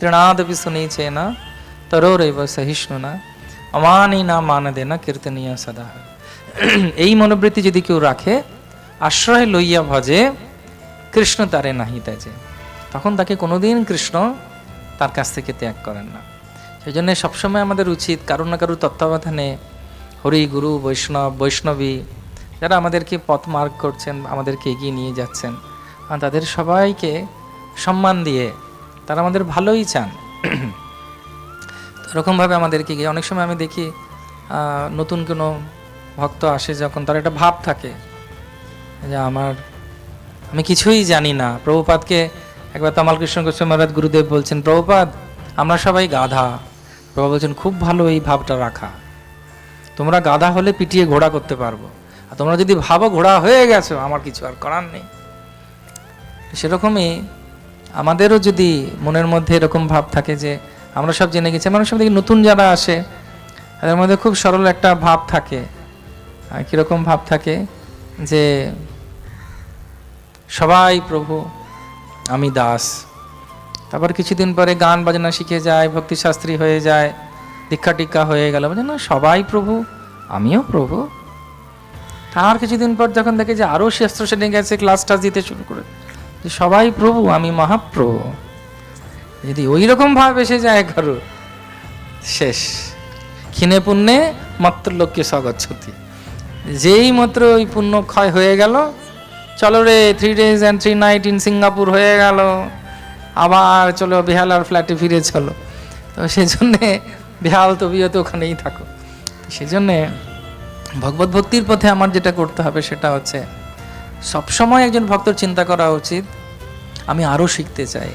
তৃণাদপি শুনেছে না তরোরৈব সহিষ্ণু না অমানি না মান দে না কীর্তনীয় সদা এই মনোবৃত্তি যদি কেউ রাখে আশ্রয় লইয়া ভজে কৃষ্ণ তারে নাহি তেজে তখন তাকে কোনোদিন কৃষ্ণ তার কাছ থেকে ত্যাগ করেন না। সেই জন্য সবসময় আমাদের উচিত কারও না কারও তত্ত্বাবধানে হরি গুরু, বৈষ্ণব, বৈষ্ণবী যারা আমাদেরকে পথ মার্গ করছেন, আমাদেরকে এগিয়ে নিয়ে যাচ্ছেন তাদের সবাইকে সম্মান দিয়ে তারা আমাদের ভালোই চান। এরকমভাবে আমাদেরকে গিয়ে অনেক সময় আমি দেখি নতুন কোনো ভক্ত আসে যখন তার একটা ভাব থাকে যে আমার, আমি কিছুই জানি না। প্রভুপাদকে একবার তমাল কৃষ্ণ গোস্বামী মহারাজ গুরুদেব বলছেন, প্রভুপাদ, আমরা সবাই গাধা। প্রভু বলছেন, খুব ভালো এই ভাবটা রাখা। তোমরা গাধা হলে পিটিয়ে ঘোড়া করতে পারব। আর তোমরা যদি ভাবো ঘোড়া হয়ে গেছো, আমার কিছু আর করার নেই। সেরকমই আমাদেরও যদি মনের মধ্যে এরকম ভাব থাকে যে আমরা সব জেনে গেছি মানুষ সব দেখি নতুন যারা আসে, তাদের মধ্যে খুব সরল একটা ভাব থাকে। কীরকম ভাব থাকে যে, সবাই প্রভু, আমি দাস। তারপর কিছুদিন পরে গান বাজনা শিখে যায় ভক্তিশাস্ত্রী হয়ে যায়, দীক্ষা টিক্ষা হয়ে গেল। বলছে, না, সবাই প্রভু, আমিও প্রভু। তার কিছুদিন পর যখন দেখে যে আরও শাস্ত্র শ্রেণি গেছে ক্লাস টাস দিতে শুরু করে যে সবাই প্রভু, আমি মহাপ্রভু। যদি ওই রকম ভাব এসে যায় কারও শেষ। ক্ষীণে পুণ্যে মাত্র লোককে স্বগচ্ছতি। যেই মাত্র ওই পুণ্য ক্ষয় হয়ে গেল, চলো রে three days and three night in Singapore হয়ে গেল। আবার চলো বেহালার ফ্ল্যাটে ফিরে চলো। তো সেই জন্যে বেহাল তবিয়তে ওখানেই থাকো সেই জন্যে ভগবত ভক্তির পথে আমার যেটা করতে হবে সেটা হচ্ছে সবসময় একজন ভক্তর চিন্তা করা উচিত, আমি আরও শিখতে চাই,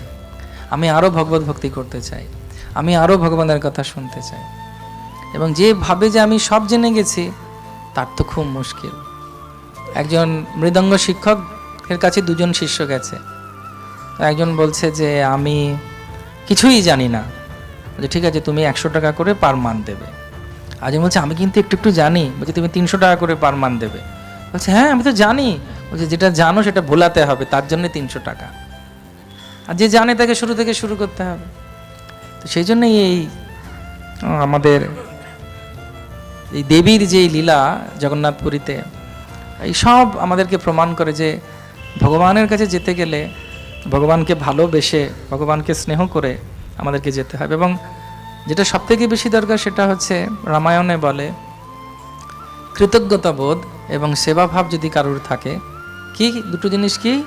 আমি আরও ভগবত ভক্তি করতে চাই, আমি আরও ভগবানের কথা শুনতে চাই। এবং যে ভাবে যে আমি সব জেনে গেছি, তার তো খুব মুশকিল। একজন মৃদঙ্গ শিক্ষকের কাছে দুজন শিষ্য গেছে। একজন বলছে যে, আমি কিছুই জানি না। বলছে, ঠিক আছে, তুমি একশো টাকা করে পার মান দেবে। আজকে বলছে, আমি কিন্তু একটু একটু জানি। বলছে, তুমি তিনশো টাকা করে পার মান দেবে। বলছে হ্যাঁ আমি তো জানি। বলছে, যেটা জানো সেটা ভোলাতে হবে, তার জন্য তিনশো টাকা। আর যে জানে তাকে শুরু থেকে শুরু করতে হবে। তো সেই জন্যই এই আমাদের এই দেবীর যে লীলা জগন্নাথপুরীতে, এই সব আমাদেরকে প্রমাণ করে যে ভগবানের কাছে যেতে গেলে ভগবানকে ভালোবেসে, ভগবানকে স্নেহ করে আমাদেরকে যেতে হবে। এবং যেটা সবথেকে বেশি দরকার সেটা হচ্ছে রামায়ণে বলে কৃতজ্ঞতা বোধ এবং সেবাভাব যদি কারোর থাকে কি? দুটো জিনিস কি?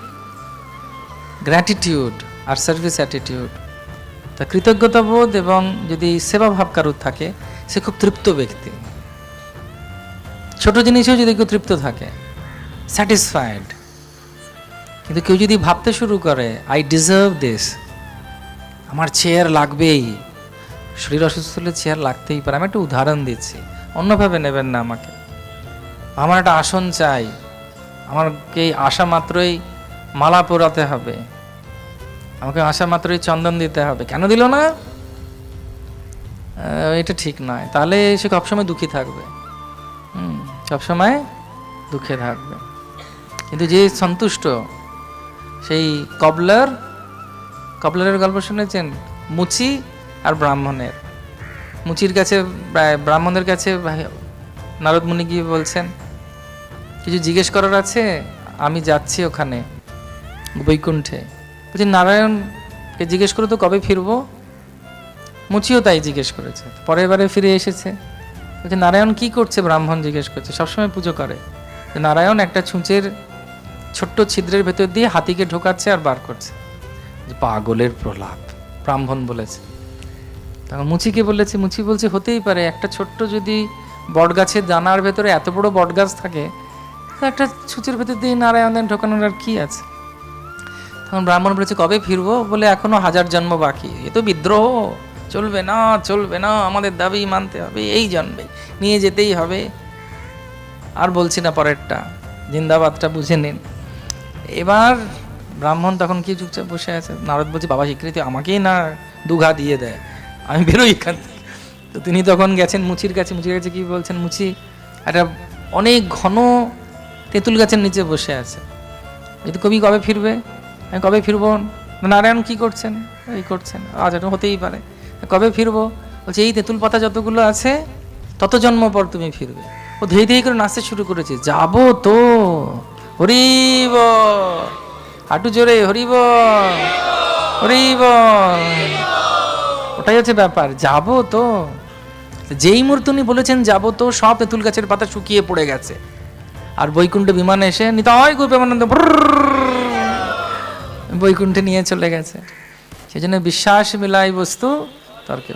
গ্র্যাটিটিউড আর সার্ভিস অ্যাটিটিউড তা কৃতজ্ঞতা বোধ এবং যদি সেবাভাব কারোর থাকে, সে খুব তৃপ্ত ব্যক্তি। ছোট জিনিসেও যদি কেউ তৃপ্ত থাকে স্যাটিসফাইড কিন্তু কেউ যদি ভাবতে শুরু করে আই ডিজার্ভ দিস আমার চেয়ার লাগবেই। শরীর অসুস্থ হলে চেয়ার লাগতেই পারে। আমি একটা উদাহরণ দিচ্ছি। অন্যভাবে নেবেন না আমাকে। আমার একটা আসন চাই। আমাকে আসা মাত্রই মালা পরাতে হবে। আমাকে আসা মাত্রই চন্দন দিতে হবে। কেন দিল না? এটা ঠিক নয়। তাহলে সে সবসময় দুঃখী থাকবে। সবসময় দুঃখে থাকবে। কিন্তু যে সন্তুষ্ট, সেই কবলার, কবলারের গল্প শুনেছেন? মুচি আর ব্রাহ্মণের। মুচির কাছে ব্রাহ্মণের কাছে নারদ মুনি গিয়ে বলছেন কিছু জিজ্ঞেস করার আছে? আমি যাচ্ছি ওখানে, বৈকুণ্ঠে। বলছি, নারায়ণকে জিজ্ঞেস করে তো কবে ফিরবো? মুচিও তাই জিজ্ঞেস করেছে। পরের বারে ফিরে এসেছে। বলছে, নারায়ণ কি করছে? ব্রাহ্মণ জিজ্ঞেস করছে। সবসময় পুজো করে। নারায়ণ একটা ছুঁচের ছোট্ট ছিদ্রের ভেতর দিয়ে হাতিকে ঢোকাচ্ছে আর বার করছে। পাগলের প্রলাপ, ব্রাহ্মণ বলেছে। তখন মুচিকে বলেছে, মুচি বলছে, হতেই পারে একটা ছোট্ট যদি বটগাছের দানার ভেতরে এত বড় বটগাছ থাকে তো একটা ছুঁচের ভেতর দিয়ে নারায়ণের ঢোকানোর আর কি আছে? তখন ব্রাহ্মণ বলেছে, কবে ফিরবো? বলে, এখনও হাজার জন্ম বাকি। এ তো বিদ্রোহ। চলবে না চলবে না, আমাদের দাবি মানতে হবে, এই জন্মে নিয়ে যেতেই হবে। আর বলছি না পরেরটা, জিন্দাবাদটা বুঝে নিন। এবার ব্রাহ্মণ তখন কি চুপচাপ বসে আছে? নারদ বলছে, বাবা, স্বীকৃতি আমাকেই না, দুঘা দিয়ে দেয়। আমি বেরোই এখান থেকে। তো তিনি তখন গেছেন মুচির কাছে। মুচির কাছে কি বলছেন, মুচি, একটা অনেক ঘন তেঁতুল গাছের নিচে বসে আছে। এই তো কবি কবে ফিরবে? কবে ফিরবো? নারায়ণ কি করছেন? এই করছেন। আজ এটা হতেই পারে। কবে ফিরবো? বলছে, এই তেঁতুল পাতা যতগুলো আছে, তত জন্ম পর তুমি ফিরবে। ও ধীরে ধীরে করে নাচতে শুরু করেছে। যাব তো, হরিব, হাঁটু জোরে হরিব হরিব। ওটাই হচ্ছে ব্যাপার। যাব তো। যেই মুহূর্তে উনি বলেছেন, যাব তো, সব তেঁতুল গাছের পাতা শুকিয়ে পড়ে গেছে। আর বৈকুণ্ঠ বিমানে এসে নিতাই গো প্রেমানন্দ বৈকুণ্ঠে নিয়ে চলে গেছে। সেই জন্য বিশ্বাস মিলাই বস্তু তর্কে